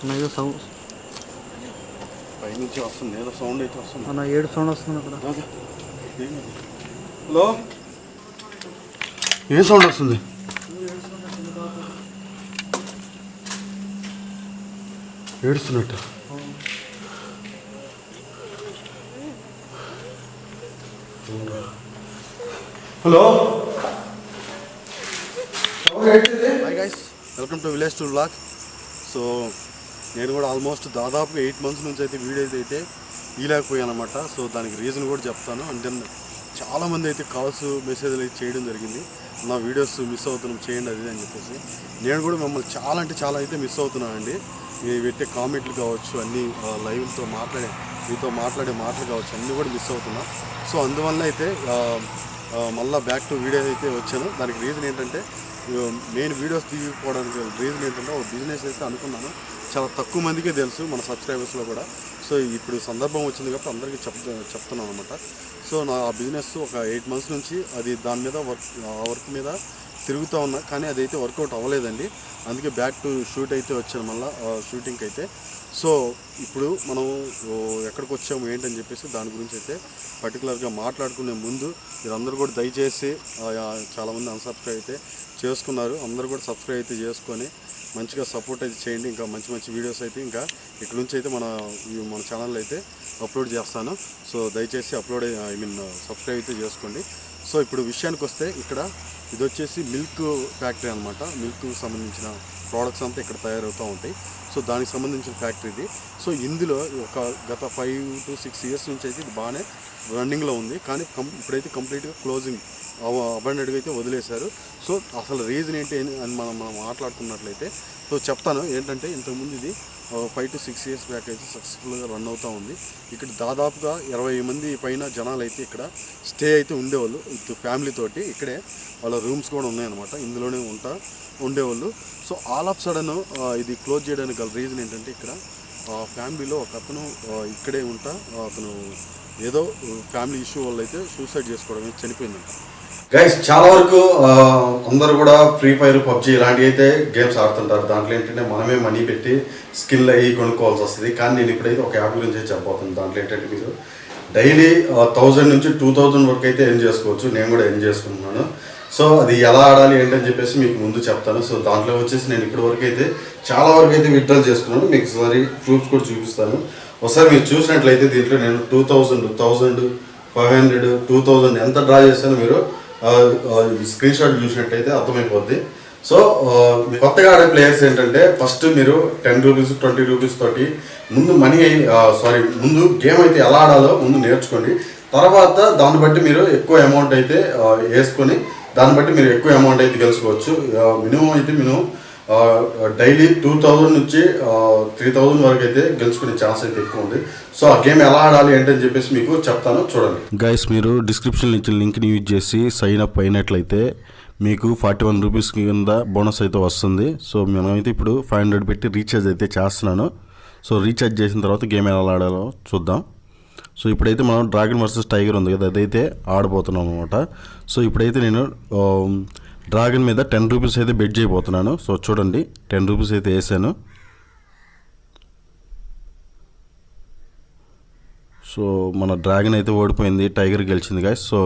అన్న ఏదో సౌండ్ పైనుంచి వస్తుంది ఏదో సౌండ్ అయితే వస్తుంది. అన్న ఏడు సౌండ్ వస్తుంది అక్కడ. హలో? ఏ సౌండ్ వస్తుంది? ఏడుస్తున్నట్టు. Hello? Hi guys welcome to village to block so నేను కూడా ఆల్మోస్ట్ దాదాపు ఎయిట్ మంత్స్ నుంచి అయితే వీడియోస్ అయితే ఇలాకపోయాను అనమాట సో దానికి రీజన్ కూడా చెప్తాను. అండ్ దెన్ చాలామంది అయితే కాల్స్ మెసేజ్లు అయితే చేయడం జరిగింది. నా వీడియోస్ మిస్ అవుతున్నాం చేయండి అది అని చెప్పేసి. నేను కూడా మిమ్మల్ని చాలా అంటే చాలా అయితే మిస్ అవుతున్నానండి. మీ పెట్టే కామెంట్లు కావచ్చు అన్నీ లైవ్తో మాట్లాడే మీతో మాట్లాడే మాటలు కావచ్చు అన్నీ కూడా మిస్ అవుతున్నా. సో అందువల్ల అయితే మళ్ళీ బ్యాక్ టు వీడియో అయితే వచ్చాను. దానికి రీజన్ ఏంటంటే నేను వీడియోస్ తీయకపోవడానికి రీజన్ ఏంటంటే ఒక బిజినెస్ అయితే అనుకున్నాను. చాలా తక్కువ మందికే తెలుసు మన సబ్స్క్రైబర్స్లో కూడా. సో ఇప్పుడు సందర్భం వచ్చింది కాబట్టి అందరికీ చెప్ చెప్తున్నాను అనమాట సో నా ఆ బిజినెస్ ఒక ఎయిట్ మంత్స్ నుంచి అది దాని మీద వర్క్ ఆ వర్క్ మీద తిరుగుతూ ఉన్నా కానీ అదైతే వర్కౌట్ అవ్వలేదండి. అందుకే బ్యాక్ టు షూట్ అయితే వచ్చాను మళ్ళీ షూటింగ్కి అయితే. సో ఇప్పుడు మనం ఎక్కడికి వచ్చాము ఏంటని చెప్పేసి దాని గురించి అయితే పర్టికులర్గా మాట్లాడుకునే ముందు మీరందరూ కూడా దయచేసి చాలామంది అన్సబ్స్క్రైబ్ అయితే చేసుకున్నారు. అందరూ కూడా సబ్స్క్రైబ్ అయితే చేసుకొని మంచిగా సపోర్ట్ అయితే చేయండి. ఇంకా మంచి మంచి వీడియోస్ అయితే ఇంకా ఇక్కడ నుంచి అయితే మన మన ఛానల్ అయితే అప్లోడ్ చేస్తాను. సో దయచేసి అప్లోడ్ ఐ మీన్ సబ్స్క్రైబ్ అయితే చేసుకోండి. సో ఇప్పుడు విషయానికి వస్తే ఇక్కడ ఇది వచ్చేసి మిల్క్ ఫ్యాక్టరీ అనమాట మిల్క్ సంబంధించిన ప్రోడక్ట్స్ అంతా ఇక్కడ తయారవుతూ ఉంటాయి. సో దానికి సంబంధించిన ఫ్యాక్టరీ ఇది. సో ఇందులో ఒక గత ఫైవ్ టు సిక్స్ ఇయర్స్ నుంచి అయితే ఇది బాగానే రన్నింగ్లో ఉంది. కానీ కం ఇప్పుడైతే కంప్లీట్గా క్లోజింగ్ అబండెడ్గా అయితే వదిలేశారు. సో అసలు రీజన్ ఏంటి అని అని మనం మనం మాట్లాడుకున్నట్లయితే సో చెప్తాను. ఏంటంటే ఇంతకుముందు ఇది five to six years back అయితే సక్సెస్ఫుల్గా రన్ అవుతూ ఉంది. ఇక్కడ దాదాపుగా ఇరవై మంది పైన జనాలు అయితే ఇక్కడ స్టే అయితే ఉండేవాళ్ళు. విత్ ఫ్యామిలీ తోటి ఇక్కడే వాళ్ళ రూమ్స్ కూడా ఉన్నాయన్నమాట. ఇందులోనే ఉంటా ఉండేవాళ్ళు. సో ఆల్ ఆఫ్ సడన్ ఇది క్లోజ్ చేయడానికి గల రీజన్ ఏంటంటే ఇక్కడ ఫ్యామిలీలో ఒక అతను ఇక్కడే ఉంటా. అతను ఏదో ఫ్యామిలీ ఇష్యూ వల్ల అయితే సూసైడ్ చేసుకోవడం చనిపోయిందంట. గైస్ చాలా వరకు ఆ, అందరూ కూడా ఫ్రీ ఫైర్ పబ్జి ఇలాంటివి అయితే గేమ్స్ ఆడుతుంటారు. దాంట్లో ఏంటంటే మనమే మనీ పెట్టి స్కిల్ అయ్యి కొనుక్కోవాల్సి వస్తుంది. కానీ నేను ఇప్పుడైతే ఒక యాప్ గురించి చెప్పబోతుంది దాంట్లో ఏంటంటే మీరు డైలీ థౌజండ్ నుంచి టూ థౌజండ్ వరకు అయితే ఎర్న్ చేసుకోవచ్చు. నేను కూడా ఎర్న్ చేసుకుంటున్నాను. సో అది ఎలా ఆడాలి ఏంటని చెప్పేసి మీకు ముందు చెప్తాను. సో దాంట్లో వచ్చేసి నేను ఇప్పటి వరకు అయితే చాలా వరకు అయితే విత్డ్రా చేసుకున్నాను. మీకు ఒకసారి ప్రూఫ్స్ కూడా చూపిస్తాను. ఒకసారి మీరు చూసినట్లయితే దీంట్లో నేను two thousand thousand five hundred two thousand ఎంత డ్రా చేస్తాను మీరు స్క్రీన్ షాట్ చూసినట్టయితే అర్థమైపోద్ది. సో మీ కొత్తగా ఆడే ప్లేయర్స్ ఏంటంటే ఫస్ట్ మీరు టెన్ రూపీస్ ట్వంటీ రూపీస్ తోటి ముందు మనీ సారీ ముందు గేమ్ అయితే ఎలా ఆడాలో ముందు నేర్చుకోండి. తర్వాత దాన్ని బట్టి మీరు ఎక్కువ అమౌంట్ అయితే వేసుకొని దాన్ని బట్టి మీరు ఎక్కువ అమౌంట్ అయితే గెలుచుకోవచ్చు. మినిమం అయితే మినిమం డైలీ టూ థౌజండ్ నుంచి త్రీ థౌజండ్ వరకు అయితే గెలుచుకునే ఛాన్స్ అయితే ఎక్కువ ఉంది. సో ఆ గేమ్ ఎలా ఆడాలి ఏంటని చెప్పేసి మీకు చెప్తాను చూడండి. గైస్ మీరు డిస్క్రిప్షన్ ఇచ్చిన లింక్ని యూజ్ చేసి సైన్ అప్ అయినట్లయితే మీకు ఫార్టీ వన్ రూపీస్ కింద బోనస్ అయితే వస్తుంది. సో మేమైతే ఇప్పుడు ఫైవ్ హండ్రెడ్ పెట్టి రీఛార్జ్ అయితే చేస్తున్నాను. సో రీఛార్జ్ చేసిన తర్వాత గేమ్ ఎలా ఆడాలో చూద్దాం. సో ఇప్పుడైతే మనం డ్రాగన్ వర్సెస్ టైగర్ ఉంది కదా అదైతే ఆడబోతున్నాం అనమాట సో ఇప్పుడైతే నేను డ్రాగన్ మీద టెన్ రూపీస్ అయితే బెడ్ చేయబోతున్నాను. సో చూడండి టెన్ రూపీస్ అయితే వేసాను. సో మన డ్రాగన్ అయితే ఓడిపోయింది టైగర్ గెలిచింది గాయస్ సో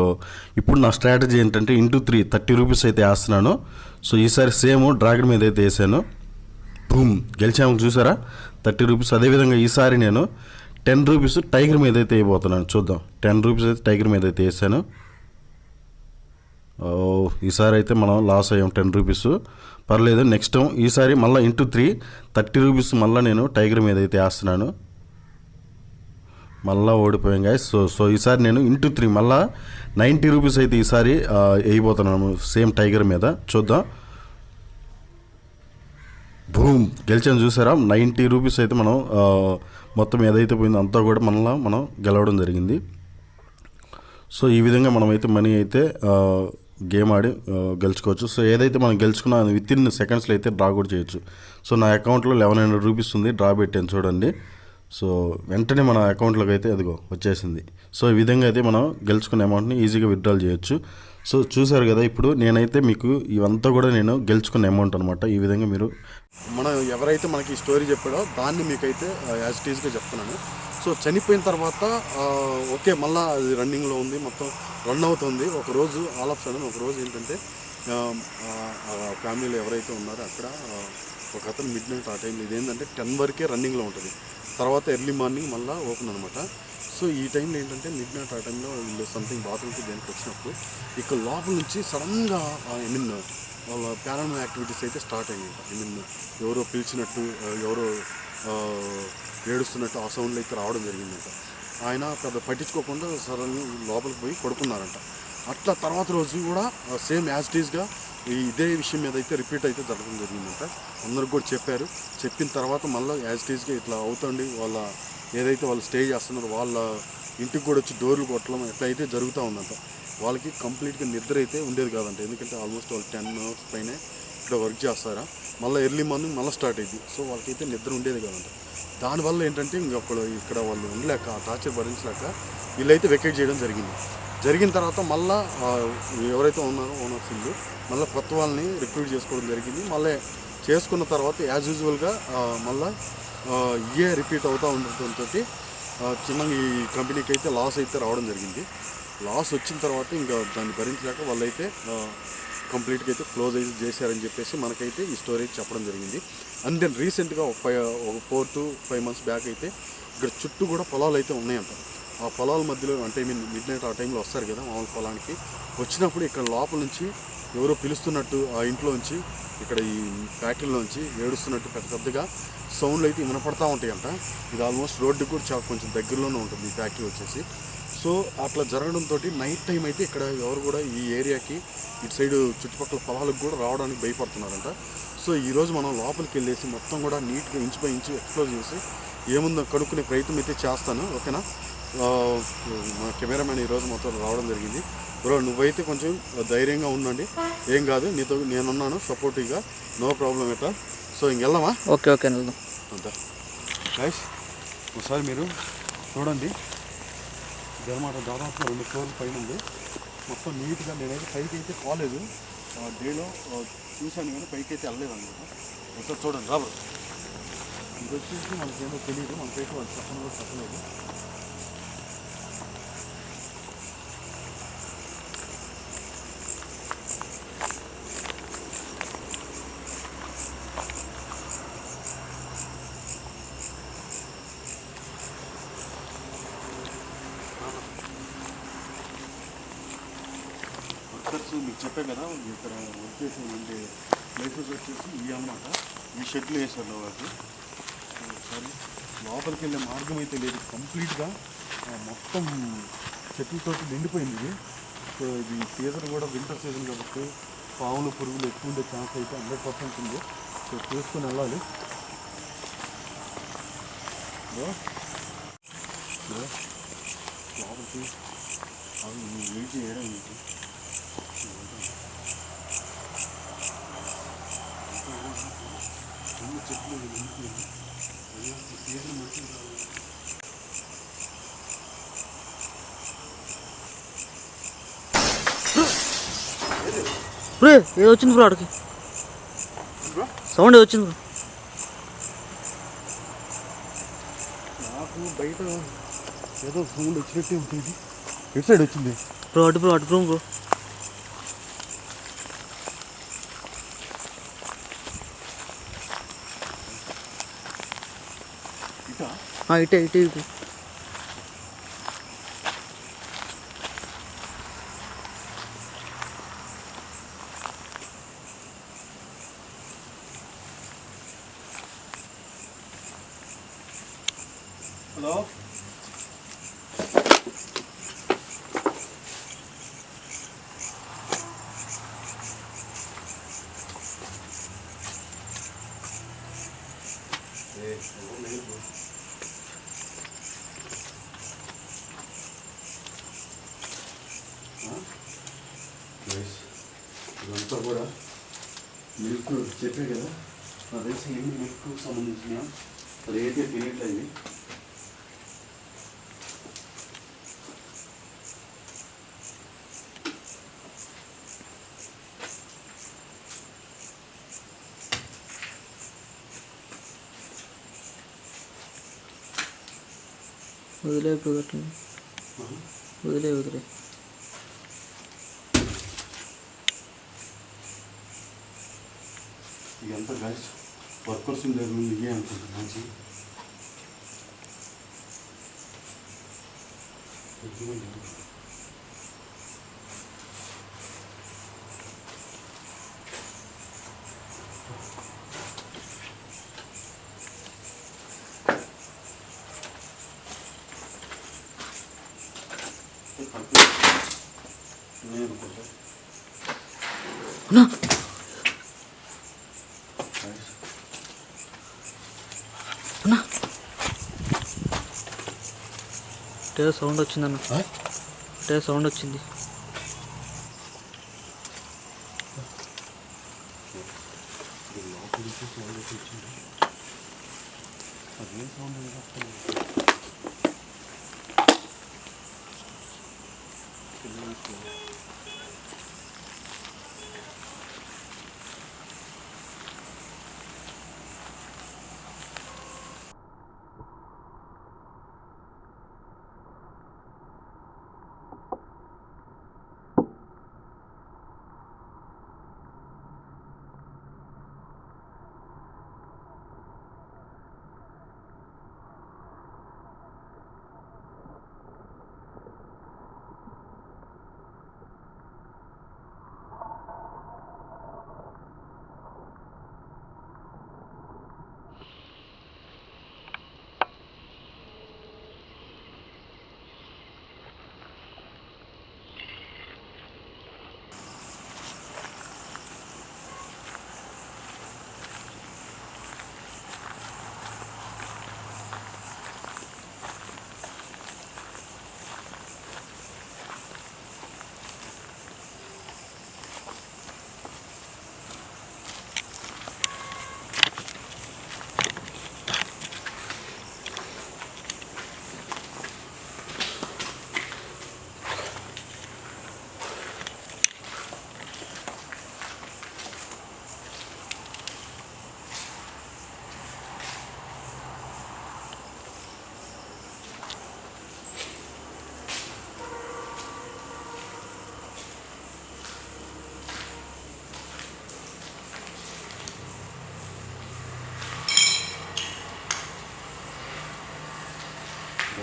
ఇప్పుడు నా స్ట్రాటజీ ఏంటంటే ఇంటూ త్రీ థర్టీ రూపీస్ అయితే వేస్తున్నాను. సో ఈసారి సేమ్ డ్రాగన్ మీద అయితే వేసాను. భూమ్ గెలిచాము చూసారా? Thirty rupees. అదేవిధంగా ఈసారి నేను టెన్ రూపీస్ టైగర్ మీద అయితే వేయబోతున్నాను. చూద్దాం టెన్ రూపీస్ అయితే టైగర్ మీద అయితే వేసాను. ఈసారి అయితే మనం లాస్ అయ్యాం టెన్ రూపీస్. పర్లేదు నెక్స్ట్ ఈసారి మళ్ళీ ఇంటూ త్రీ. థర్టీ రూపీస్ మళ్ళీ నేను టైగర్ మీద అయితే వేస్తున్నాను. మళ్ళా ఓడిపోయాం గాయస్ సో సో ఈసారి నేను ఇంటూ త్రీ మళ్ళా నైంటీ రూపీస్ అయితే ఈసారి ఆ, సేమ్ టైగర్ మీద. చూద్దాం. భూమ్ గెలిచాను చూసారా? నైంటీ రూపీస్ అయితే మనం మొత్తం ఏదైతే పోయిందో అంతా కూడా మనలా మనం గెలవడం జరిగింది. సో ఈ విధంగా మనమైతే మనీ అయితే గేమ్ ఆడి గెలుచుకోవచ్చు. సో ఏదైతే మనం గెలుచుకున్నా విత్ ఇన్ సెకండ్స్లో అయితే డ్రా కూడా చేయొచ్చు. సో నా అకౌంట్లో లెవెన్ హండ్రెడ్ రూపీస్ ఉంది డ్రా పెట్టాను చూడండి. సో వెంటనే మన అకౌంట్లోకి అయితే అదిగో వచ్చేసింది. సో ఈ విధంగా అయితే మనం గెలుచుకున్న అమౌంట్ని ఈజీగా విత్డ్రాల్ చేయొచ్చు. సో చూసారు కదా ఇప్పుడు నేనైతే మీకు ఇవంతా కూడా నేను గెలుచుకున్న అమౌంట్ అనమాట ఈ విధంగా మీరు మనం ఎవరైతే మనకి ఈ స్టోరీ చెప్పాడో దాన్ని మీకైతే యాజ్ ఇట్ ఈజ్గా చెప్తున్నాను. సో చనిపోయిన తర్వాత ఓకే మళ్ళీ అది రన్నింగ్లో ఉంది మొత్తం రన్ అవుతుంది. ఒకరోజు ఆల్ ఆఫ్ సడన్ ఒక రోజు ఏంటంటే ఫ్యామిలీలో ఎవరైతే ఉన్నారో అక్కడ ఒక అతను మిడ్ నైట్ ఆ టైంలో ఇదేంటంటే టెన్ వరకే రన్నింగ్లో ఉంటుంది. తర్వాత ఎర్లీ మార్నింగ్ మళ్ళీ ఓపెన్ అనమాట సో ఈ టైంలో ఏంటంటే మిడ్ నైట్ ఆ టైంలో వీళ్ళు సంథింగ్ బాత్రూమ్కి దేనికి వచ్చినప్పుడు ఇక్కడ లోపల నుంచి సడన్గా ఐ మీన్ వాళ్ళ పారానల్ యాక్టివిటీస్ అయితే స్టార్ట్ అయ్యాయి ఐ మీన్ ఎవరో పిలిచినట్టు ఎవరో ఏడుస్తున్నట్టు ఆ సౌండ్లు అయితే రావడం జరిగిందంట. ఆయన పెద్ద పట్టించుకోకుండా సడన్ లోపలికి పోయి పడుకున్నారంట. అట్లా తర్వాత రోజు కూడా సేమ్ యాజ్ టీజ్గా ఈ ఇదే విషయం మీద అయితే రిపీట్ అయితే జరగడం జరిగిందంట. అందరికి కూడా చెప్పారు. చెప్పిన తర్వాత మళ్ళీ యాజ్ టీజ్గా ఇట్లా అవుతండి వాళ్ళ ఏదైతే వాళ్ళు స్టే చేస్తున్నారో వాళ్ళ ఇంటికి కూడా వచ్చి డోర్లు కొట్టడం ఎట్లా అయితే జరుగుతూ ఉందంట. వాళ్ళకి కంప్లీట్గా నిద్ర అయితే ఉండేది కాదంట. ఎందుకంటే ఆల్మోస్ట్ వాళ్ళు టెన్ అవర్స్ పైన ఇక్కడ వర్క్ చేస్తారా? మళ్ళీ ఎర్లీ మార్నింగ్ మళ్ళీ స్టార్ట్ అయింది సో వాళ్ళకైతే నిద్ర ఉండేది కాదంట. దానివల్ల ఏంటంటే ఇంక ఇక్కడ వాళ్ళు ఉండలేక ఆ టార్చర్ భరించలేక వీళ్ళైతే వెకేట్ చేయడం జరిగింది. జరిగిన తర్వాత మళ్ళీ ఎవరైతే ఉన్నారో ఓనర్స్ ఇల్లు మళ్ళీ కొత్త వాళ్ళని రిక్రూట్ చేసుకోవడం జరిగింది. మళ్ళీ చేసుకున్న తర్వాత యాజ్ యూజువల్గా మళ్ళీ ఇయే రిపీట్ అవుతూ ఉండటంతో చిన్నగా ఈ కంపెనీకి అయితే లాస్ అయితే రావడం జరిగింది. లాస్ వచ్చిన తర్వాత ఇంకా దాన్ని భరించలేక వాళ్ళైతే కంప్లీట్గా అయితే క్లోజ్ అయితే చేశారని చెప్పేసి మనకైతే ఈ స్టోరీ చెప్పడం జరిగింది. అండ్ దెన్ రీసెంట్గా ఒక ఫైవ్ ఒక four to five months back అయితే ఇక్కడ చుట్టూ కూడా పొలాలు అయితే ఉన్నాయంట. ఆ పొలాల మధ్యలో అంటే మీన్ మిడ్ నైట్ ఆ టైంలో వస్తారు కదా మామూలు పొలానికి. వచ్చినప్పుడు ఇక్కడ లోపల నుంచి ఎవరో పిలుస్తున్నట్టు ఆ ఇంట్లో నుంచి ఇక్కడ ఈ ఫ్యాక్టరీలోంచి ఏడుస్తున్నట్టు పెద్ద పెద్దగా సౌండ్లు అయితే వినపడతా ఉంటాయంట. ఇది ఆల్మోస్ట్ రోడ్డుకి కూడా చాలా కొంచెం దగ్గరలోనే ఉంటుంది ఈ ఫ్యాక్టరీ వచ్చేసి. సో అట్లా జరగడంతో నైట్ టైం అయితే ఇక్కడ ఎవరు కూడా ఈ ఏరియాకి ఇటు సైడ్ చుట్టుపక్కల పొలాలకు కూడా రావడానికి భయపడుతున్నారంట. సో ఈరోజు మనం లోపలికి వెళ్ళేసి మొత్తం కూడా నీట్గా ఇంచు బై ఇంచు ఎక్స్ప్లోర్ చేసి ఏముందో కనుక్కునే ప్రయత్నం అయితే చేస్తాను. ఓకేనా? మా కెమెరామెన్ ఈరోజు మొత్తం రావడం జరిగింది. బ్రో నువ్వైతే కొంచెం ధైర్యంగా ఉండండి. ఏం కాదు నీతో నేనున్నాను సపోర్టివ్గా నో ప్రాబ్లం ఎట్లా? సో ఇంకెళ్దామా ఓకే ఓకే వెళ్దాం. అంతా. గైస్ ఒకసారి మీరు చూడండి. జనమాట దాదాపు రెండు ఫ్లోర్ల పైన ఉంది. మొత్తం నీట్గా నేనైతే పైకి అయితే కాలేదు డేలో చూశాను కానీ పైకి అయితే వెళ్ళలేదు అనమాట. ఒకసారి చూడండి రాబరు ఇంకొచ్చేసి మనకేమో తెలియదు మనకైతే వాళ్ళు చెప్పడం కూడా చెప్పలేదు. వర్కర్స్ మీకు చెప్పే కదా ఇక్కడ వర్క్ చేసి ఉండే ప్లేసెస్ వచ్చేసి ఇవి అన్నమాట. ఈ షెడ్లు వేసారు వాళ్ళకి సరే లోపలికి వెళ్ళే మార్గం అయితే లేదు. కంప్లీట్గా మొత్తం చెట్లతో నిండిపోయింది ఇది. సో ఇది సీజన్ కూడా వింటర్ సీజన్ కాబట్టి పాములు పురుగులు ఎక్కువ ఉండే ఛాన్స్ అయితే హండ్రెడ్ పర్సెంట్ ఉంది. సో చూసుకుని వెళ్ళాలి ఇదో. ఇదో. లోపలికి అవి వెయిట్ చేయడం మీకు అన్ని చెట్లు నిండిపోయింది అయ్యో, ఈ సీజన్ మంచిది కాదు. బ్రో ఏదో వచ్చింది బ్రో అక్కడికి బ్రో, సౌండ్ ఏదో వచ్చింది బ్రో. నాకు బయట ఏదో సౌండ్ వచ్చినట్టే ఉంటుంది. ఎటు సైడ్ వచ్చింది? బ్రో అటు బ్రో అటు బ్రో బ్రో. ఇటా ఇటే ఇటే. ఇదంతా కూడా మిల్క్ చెప్పే కదా? నా తెలిసి ఎన్ని మిల్క్ సంబంధించిన అది అయితే తెలియట్లేదు వదిలే ఇప్పుడు అట్లా వదిలే వదిలే. ఇదంతా గైస్ వర్కర్స్ దగ్గర నుండి ఇవే మంచి అనుకుంటా అన్నా గైస్ అన్నా టే సౌండ్ వచ్చిందన్న. టే సౌండ్ వచ్చింది.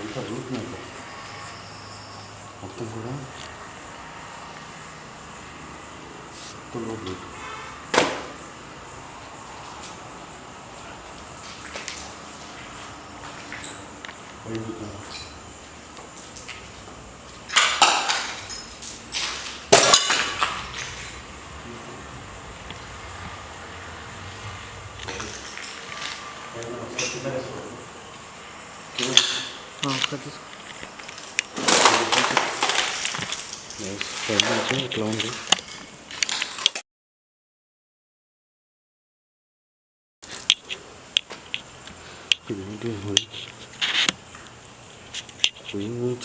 ఇదంతా రూట్ మ్యాప్ మొత్తం కూడా మొత్తం రూట్ ఆ, ఒకసారి తీసుకో ఇట్లా ఉంది.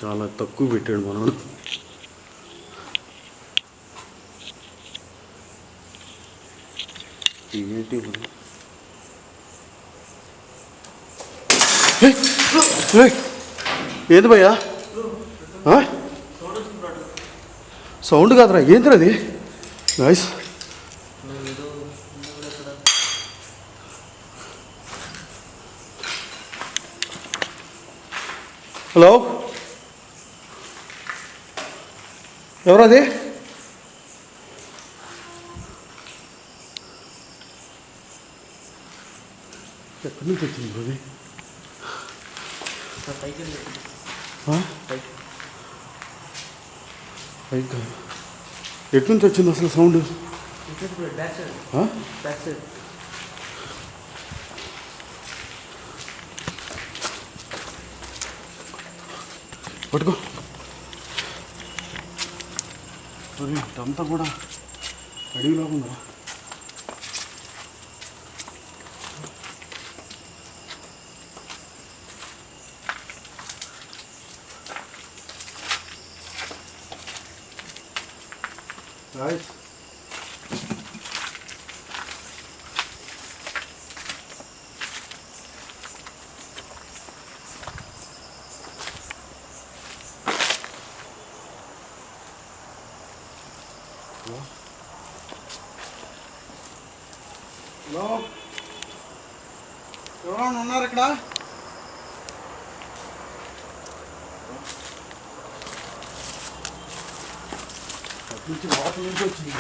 చాలా తక్కువ పెట్టాడు మనం ఏంటి ఏది భయ్యా? సౌండ్ కాదురా ఏంటిరా అది నైస్ హలో ఎవరది? ఎక్కడి నుంచి వచ్చింది అది పైకి. వెళ్ళి వచ్చింది అసలు సౌండ్? పట్టుకో. మరి ఇదంతా కూడా అడవిలాగా ఉందా హలో ఎవరైనా ఉన్నారు ఇక్కడ నుంచి వాటర్ నుంచి వచ్చింది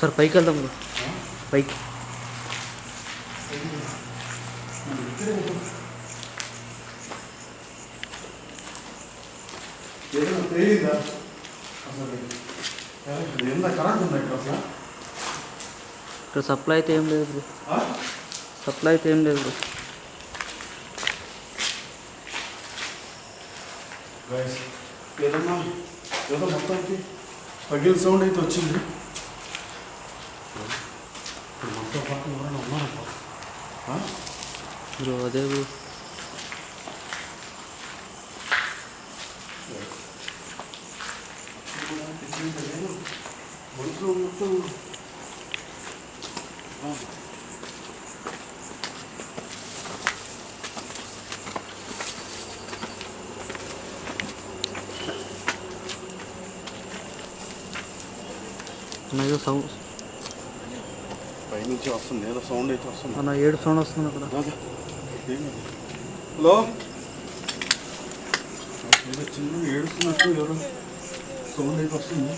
సార్ పైకి వెళ్దాం పైకి పేలిందా అసలు ఎంత కరెంట్ ఉందా ఇక్కడ అసలు? ఇక్కడ సప్లై అయితే ఏం లేదు బ్రో? సప్లై అయితే ఏం లేదు బ్రో. ఏదన్నా ఏదో మొత్తానికి పగిలిన సౌండ్ అయితే వచ్చింది. ఇప్పుడు మనతో పాటు ఎవరైనా? బ్రో అదే బ్రో ఒంట్లో మొత్తం ఆ. అన్న ఏదో సౌండ్ పైనుంచి వస్తుంది ఏదో సౌండ్ అయితే వస్తుంది. అన్న ఏడు సౌండ్ వస్తుంది అక్కడ? హలో? ఏదో చిన్న ఏడుస్తున్నట్టు ఎవరు సౌండ్ అయితే వస్తుంది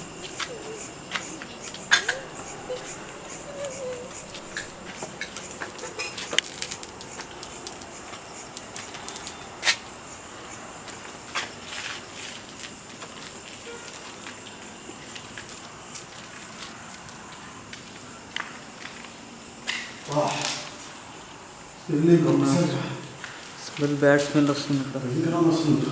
వెళ్ళి గమనించాలి మరి బ్యాట్స్మెన్ వస్తుంది ఇక్కడ వస్తుంది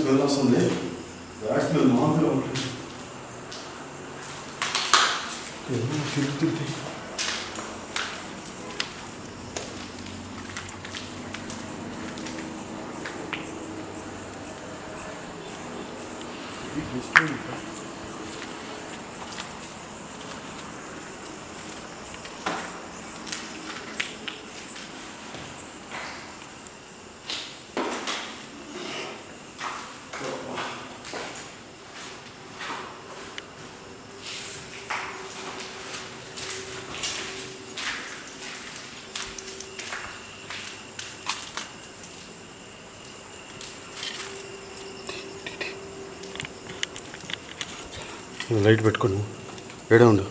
స్మెల్ వస్తుంది బ్యాట్స్మెన్ మామూలుగా ఉంటుంది ఏమో తిరుగుతుంది లైట్ పెట్టుకోండి. ఏడే ఉండు.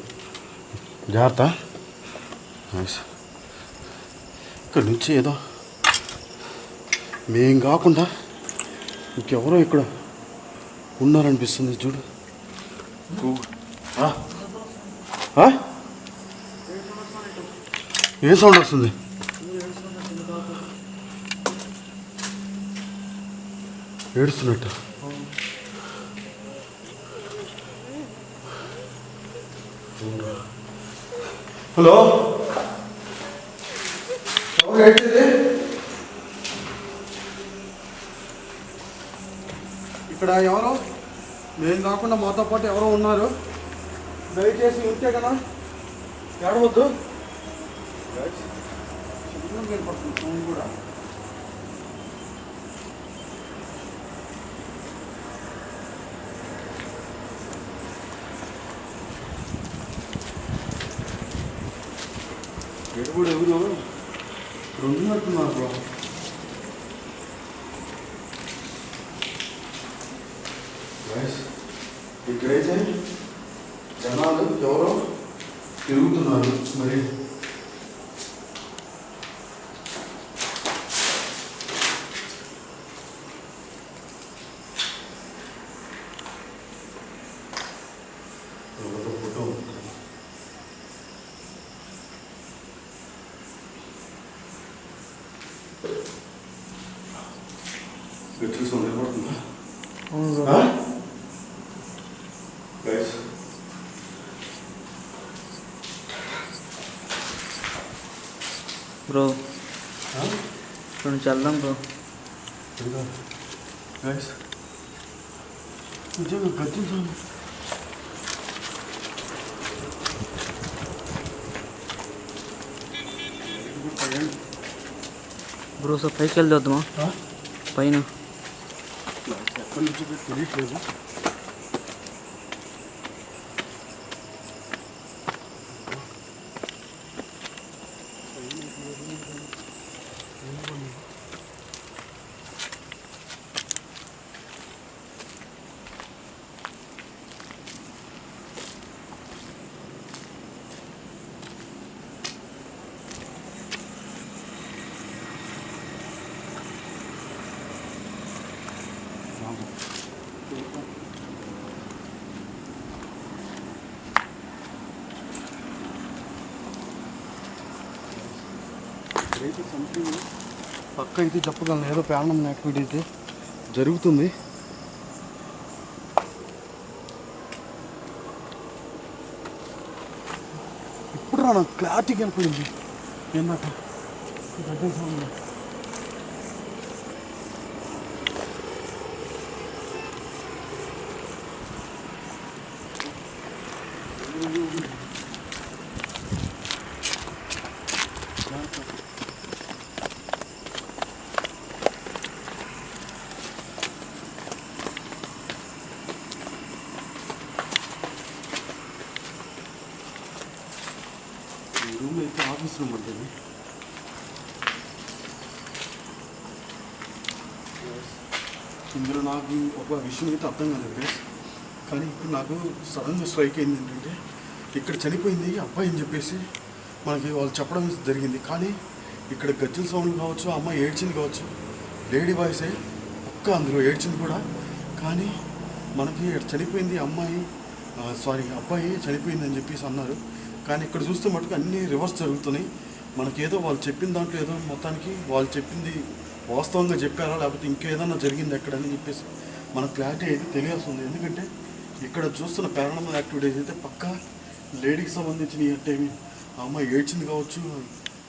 జాగ్రత్త. ఇక్కడ నుంచి ఏదో మేం కాకుండా ఇంకెవరో ఇక్కడ ఉన్నారనిపిస్తుంది చూడు? ఏ సౌండ్ వస్తుంది? ఏడుస్తున్నట్టు. హలో. ఇక్కడ ఎవరో? నేను కాకుండా మాతో పాటు ఎవరో ఉన్నారు. దయచేసి ఉంటే కదా. ఏడవద్దు. కూడా. ఇప్పుడు ఎవరు? రెండు నడుతున్నారు బ్రో గైస్, ఇక్కడైతే జనాలు ఎవరో తిరుగుతున్నారు మరి ఎవరో ఫోటో ఉంది. సౌండ్ వినపడుతుందా అవును bro Huh? Guys. Bro. Guys. నిజంగా సౌండ్ బ్రో సార్ పైకి వెళ్దామా పైన. ఎక్కడి నుంచి తెలియట్లేదు అయితే సంథింగ్ పక్క అయితే చెప్పగలను ఏదో ప్రాణం యాక్టివిటీ అయితే జరుగుతుంది. ఇప్పుడు రా నాకు క్లారిటీ కనపడింది. ఏందట గడ్డ సౌండ్ ఈ రూమ్ అయితే ఆఫీస్ రూమ్ ఉంటుంది ఇందులో నాకు ఒక విషయం అయితే అర్థం కాలేదు కానీ ఇప్పుడు నాకు సడన్గా స్ట్రైక్ అయింది ఏంటంటే ఇక్కడ చనిపోయింది అబ్బాయి అని చెప్పేసి మనకి వాళ్ళు చెప్పడం జరిగింది కానీ ఇక్కడ గజ్జల సౌండ్ కావచ్చు ఆ అమ్మాయి ఏడ్చింది కావచ్చు లేడీ వాయిసే ఒక్క అందులో ఏడ్చింది కూడా కానీ మనకి ఇక్కడ చనిపోయింది అమ్మాయి సారీ అబ్బాయి చనిపోయింది అని చెప్పేసి అన్నారు కానీ ఇక్కడ చూస్తే మటుకు అన్నీ రివర్స్ జరుగుతున్నాయి మనకేదో వాళ్ళు చెప్పిన దాంట్లో ఏదో మొత్తానికి వాళ్ళు చెప్పింది వాస్తవంగా చెప్పారా లేకపోతే ఇంకేదన్నా జరిగింది ఎక్కడని చెప్పేసి మనకు క్లారిటీ అయితే తెలియాల్సి ఉంది ఎందుకంటే ఇక్కడ చూస్తున్న పారానమల్ యాక్టివిటీస్ అయితే పక్కా లేడీకి సంబంధించిన అంటే ఆ అమ్మాయి ఏడ్చింది కావచ్చు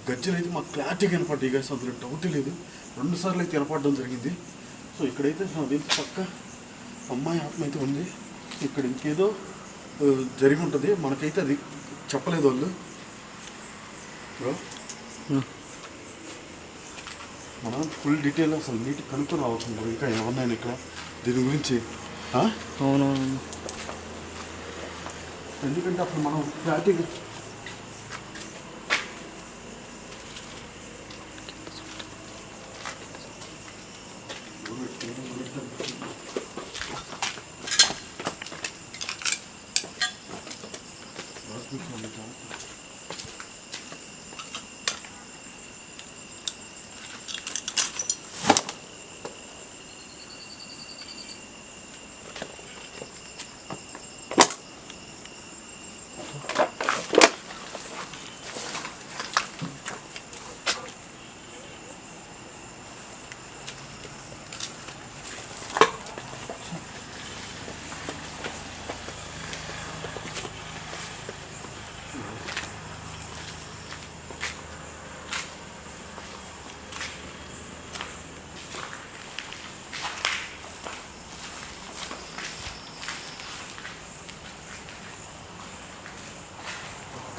గజ్జలు అయితే మాకు క్లారిటీ కనపడ్డాయి guys అందులో డౌట్ లేదు. రెండు సార్లు అయితే కనపడడం జరిగింది. సో ఇక్కడైతే దీనికి పక్క అమ్మాయి ఆత్మ అయితే ఉంది. ఇక్కడ ఇంకేదో జరిగి ఉంటుంది. మనకైతే అది చెప్పలేదు వాళ్ళు. బ్రో. మనం ఫుల్ డీటెయిల్ అసలు నీట్ కనుక్కొని రావచ్చు ఇంకా ఏమన్నాయి ఇక్కడ దీని గురించి ఆ? అవునవును. ఎందుకంటే అప్పుడు మనం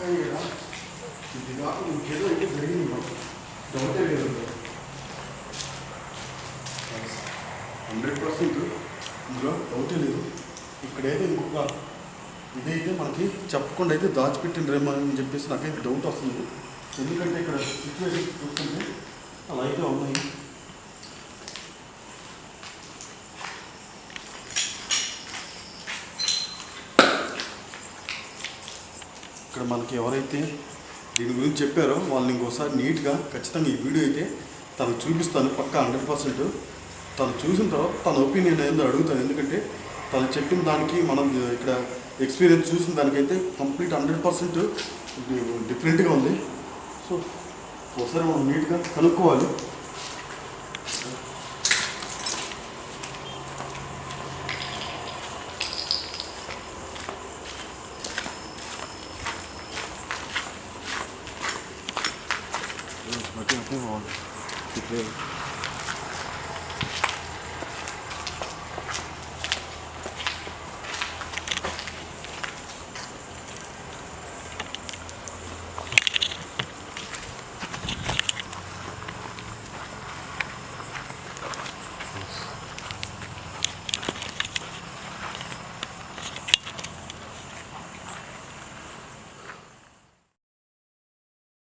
క్లారిటీ ఇది కాక ఇంకేదో అయితే జరిగింది మాకు డౌటే లేదు హండ్రెడ్ పర్సెంట్. ఇందులో డౌటే లేదు. ఇక్కడైతే ఇంకొక ఇదైతే మనకి చెప్పకుండా అయితే దాచిపెట్టిండ్రేమో అని చెప్పేసి నాకైతే డౌట్ వస్తుంది. ఎందుకంటే ఇక్కడ సిచ్యువేషన్ చూస్తుంటే అలా అయితే ఉన్నాయి మనకి ఎవరైతే దీని గురించి చెప్పారో వాళ్ళని ఇంకోసారి నీట్గా ఖచ్చితంగా ఈ వీడియో అయితే తను చూపిస్తాను పక్కా హండ్రెడ్ పర్సెంట్. తను చూసిన తర్వాత తన ఒపీనియన్ ఏందో అడుగుతాను. ఎందుకంటే తను చెప్పిన దానికి మనం ఇక్కడ ఎక్స్పీరియన్స్ చూసిన దానికైతే కంప్లీట్ హండ్రెడ్ పర్సెంట్ డిఫరెంట్గా ఉంది. సో ఒకసారి మనం నీట్గా కనుక్కోవాలి.